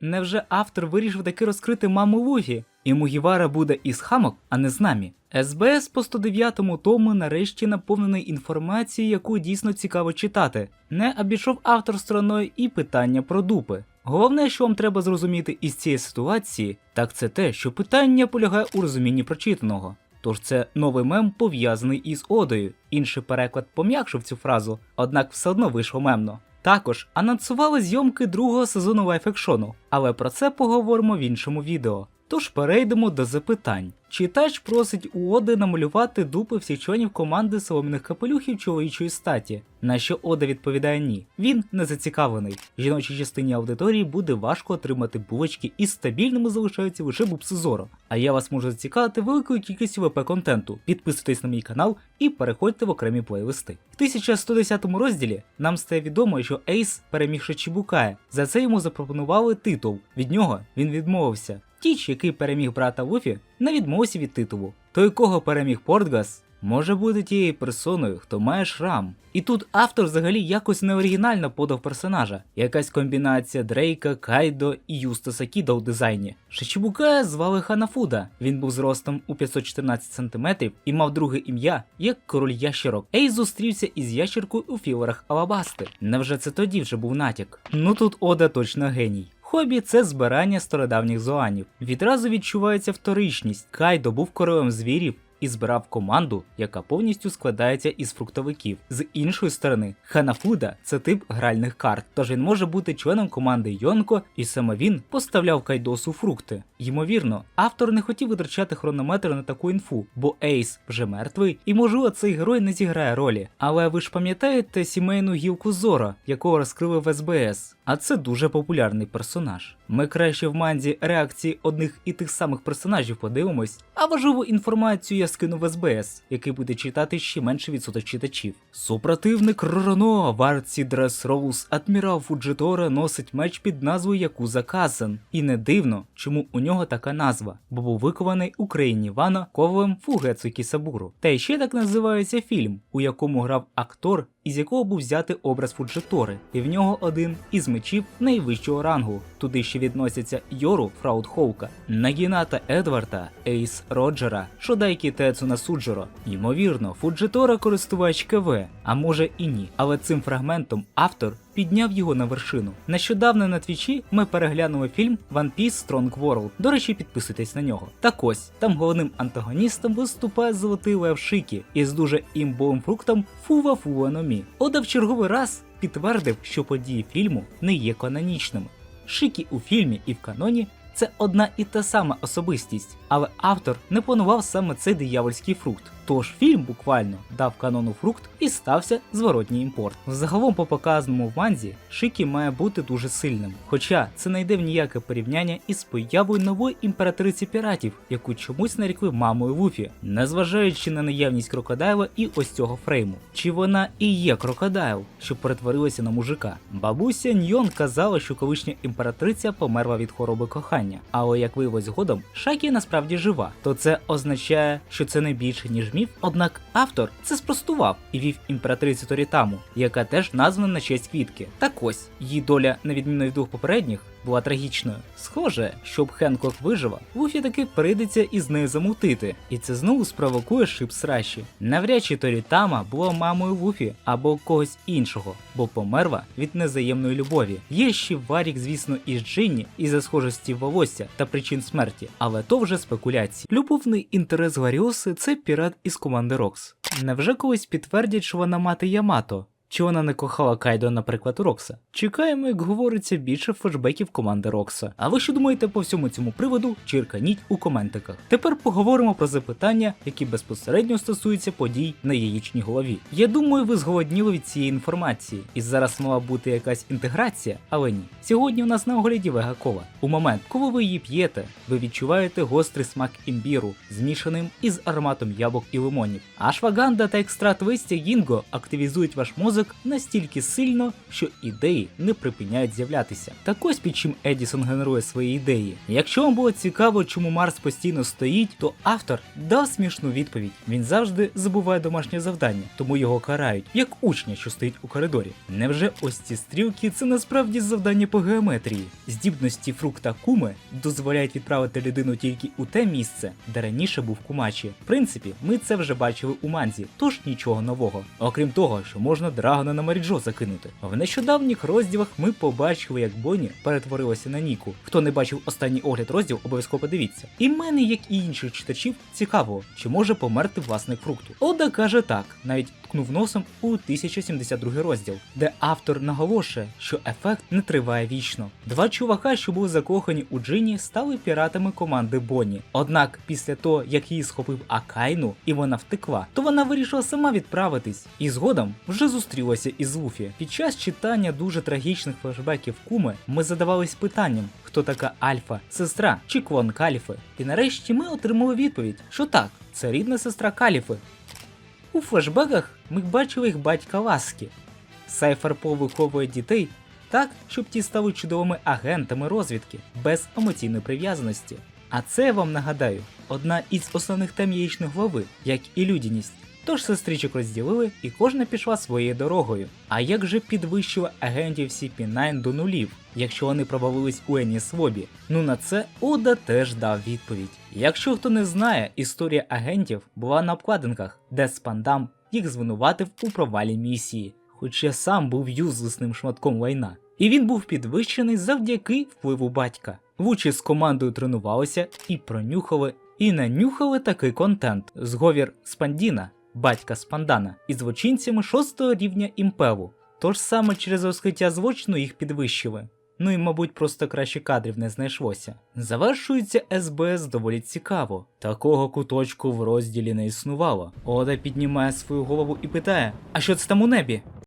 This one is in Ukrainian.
Невже автор вирішив таки розкрити маму Луфі? І Мугівара буде із хамок, а не з нами. СБС по 109-му тому нарешті наповнений інформацією, яку дійсно цікаво читати. Не обійшов автор стороною і питання про дупи. Головне, що вам треба зрозуміти із цієї ситуації, так це те, що питання полягає у розумінні прочитаного. Тож це новий мем пов'язаний із Одою. Інший переклад пом'якшив цю фразу, однак все одно вийшло мемно. Також анонсували зйомки другого сезону лайфекшону, але про це поговоримо в іншому відео. Тож перейдемо до запитань. Читач просить у Оди намалювати дупи всіх членів команди соломіних капелюхів чоловічої статі, на що Ода відповідає ні. Він не зацікавлений. Жіночій частині аудиторії буде важко отримати булочки і стабільними залишаються лише бубси Зоро. А я вас можу зацікавити великою кількістю ВП контенту. Підписуйтесь на мій канал і переходьте в окремі плейлисти. В 1110 розділі нам стає відомо, що Ейс перемігши Чібукая. За це йому запропонували титул. Від нього він відмовився. Тіч, який переміг брата Луфі, не відмовився від титулу. Той, кого переміг Портгас, може бути тією персоною, хто має шрам. І тут автор взагалі якось неоригінально подав персонажа. Якась комбінація Дрейка, Кайдо і Юстаса Кіда у дизайні. Шичібукая звали Ханафуда. Він був зростом у 514 см і мав друге ім'я як король ящерок. Ей зустрівся із ящеркою у філерах Алабасти. Невже це тоді вже був натяк? Ну тут Ода точно геній. Хобі це збирання стародавніх зоанів. Відразу відчувається вторичність. Кайдо був королем звірів і збирав команду, яка повністю складається із фруктовиків. З іншої сторони, Ханафуда це тип гральних карт, тож він може бути членом команди Йонко, і саме він поставляв Кайдосу фрукти. Ймовірно, автор не хотів витрачати хронометр на таку інфу, бо Ейс вже мертвий, і можливо цей герой не зіграє ролі. Але ви ж пам'ятаєте сімейну гілку Зора, якого розкрили в СБС? А це дуже популярний персонаж. Ми краще в манзі реакції одних і тих самих персонажів подивимось, а важливу інформацію я скину в СБС, який буде читати ще менше відсоток читачів. Супротивник Ророно в арці Дрес Роуз Адмірал Фуджитора носить меч під назвою Якуза Казен. І не дивно, чому у нього така назва, бо був викований у країні Вана ковалем Фугецу Кісабуру. Та ще так називається фільм, у якому грав актор із якого був взятий образ Фуджитори, і в нього один із мечів найвищого рангу. Туди ще відносяться Йору Фраудхоука, Нагіната Едварда, Ейс Роджера, Шодайкі Тецуна Суджеро. Ймовірно, Фуджитора користувач КВ, а може і ні. Але цим фрагментом автор підняв його на вершину. Нещодавно на твічі ми переглянули фільм One Piece Strong World. До речі, підписуйтесь на нього. Так ось там головним антагоністом виступає золотий лев Шикі із дуже імбовим фруктом Фува Фува Номі. Ода в черговий раз підтвердив, що події фільму не є канонічними. Шикі у фільмі і в каноні це одна і та сама особистість, але автор не планував саме цей диявольський фрукт. Тож фільм буквально дав канону фрукт і стався зворотній імпорт. Загалом по показаному в манзі Шикі має бути дуже сильним, хоча це не йде в ніяке порівняння із появою нової імператриці піратів, яку чомусь нарікли мамою Луфі, незважаючи на наявність крокодайла і ось цього фрейму. Чи вона і є крокодайл, що перетворилася на мужика? Бабуся Ньон казала, що колишня імператриця померла від хвороби кохання, але як виявилось згодом, Шакі насправді жива, то це означає, що це не більше ніж міф. Однак автор це спростував і вів імператрицю Торітаму, яка теж названа на честь квітки. Так ось її доля, на відміну від двох попередніх, була трагічною. Схоже, щоб Хенкок вижила, Луфі таки прийдеться із нею замутити, і це знову спровокує шип сраші. Навряд чи Торітама була мамою Луфі або когось іншого, бо померла від незаємної любові. Є ще Варік, звісно, із Джинні із-за схожості волосся та причин смерті, але то вже спекуляції. Любовний інтерес Гларіоси це пірат із команди Рокс. Невже колись підтвердять, що вона мати Ямато? Чи вона не кохала Кайдо, наприклад, Рокса? Чекаємо, як говориться, більше флешбеків команди Рокса. А ви що думаєте по всьому цьому приводу? Черканіть у коментиках. Тепер поговоримо про запитання, які безпосередньо стосуються подій на яєчній голові. Я думаю, ви зголодніли від цієї інформації, і зараз мала бути якась інтеграція, але ні. Сьогодні у нас на огляді вегакова. У момент, коли ви її п'єте, ви відчуваєте гострий смак імбіру, змішаним із ароматом яблук і лимонів. Ашваганда та екстракт листя Гінго активізують ваш мозок мозок настільки сильно, що ідеї не припиняють з'являтися. Так ось під чим Едісон генерує свої ідеї. Якщо вам було цікаво, чому Марс постійно стоїть, то автор дав смішну відповідь. Він завжди забуває домашнє завдання, тому його карають, як учня, що стоїть у коридорі. Невже ось ці стрілки це насправді завдання по геометрії? Здібності фрукта куми дозволяють відправити людину тільки у те місце, де раніше був кумачі. В принципі, ми це вже бачили у манзі, тож нічого нового. Окрім того, що можна драгона на Маріджо закинути. В нещодавніх розділах ми побачили, як Бонні перетворилася на Ніку. Хто не бачив останній огляд розділ, обов'язково подивіться. І мене, як і інших читачів, цікаво, чи може померти власник фрукту. Ода каже так, навіть ткнув носом у 1072 розділ, де автор наголошує, що ефект не триває вічно. Два чувака, що були закохані у Джині, стали піратами команди Бонні. Однак, після того, як її схопив Акайну і вона втекла, то вона вирішила сама відправитись і згодом вже зустрілася із Луфі. Під час читання дуже трагічних флешбеків Куми ми задавались питанням, хто така Альфа, сестра чи клон Каліфи. І нарешті ми отримали відповідь, що так, це рідна сестра Каліфи. У флешбеках ми бачили їх батька Ласкі. Сайфер виховує дітей так, щоб ті стали чудовими агентами розвідки без емоційної прив'язаності. А це я вам нагадаю, одна із основних тем яєчної глави, як і людяність. Тож сестричок розділили і кожна пішла своєю дорогою. А як же підвищила агентів CP9 до нулів, якщо вони провалились у Еніс Лобі? Ну на це Ода теж дав відповідь. Якщо хто не знає, історія агентів була на обкладинках, де Спандам їх звинуватив у провалі місії, хоча сам був юзлесним шматком лайна. І він був підвищений завдяки впливу батька. Вучі з командою тренувалися і пронюхали, і нанюхали такий контент. Зговір Спандіна, батька Спандана, і злочинцями шостого рівня імпеву. Тож саме через розкриття злочину їх підвищили. Ну і, мабуть, просто краще кадрів не знайшлося. Завершується СБС доволі цікаво. Такого куточку в розділі не існувало. Ода піднімає свою голову і питає: А що це там у небі?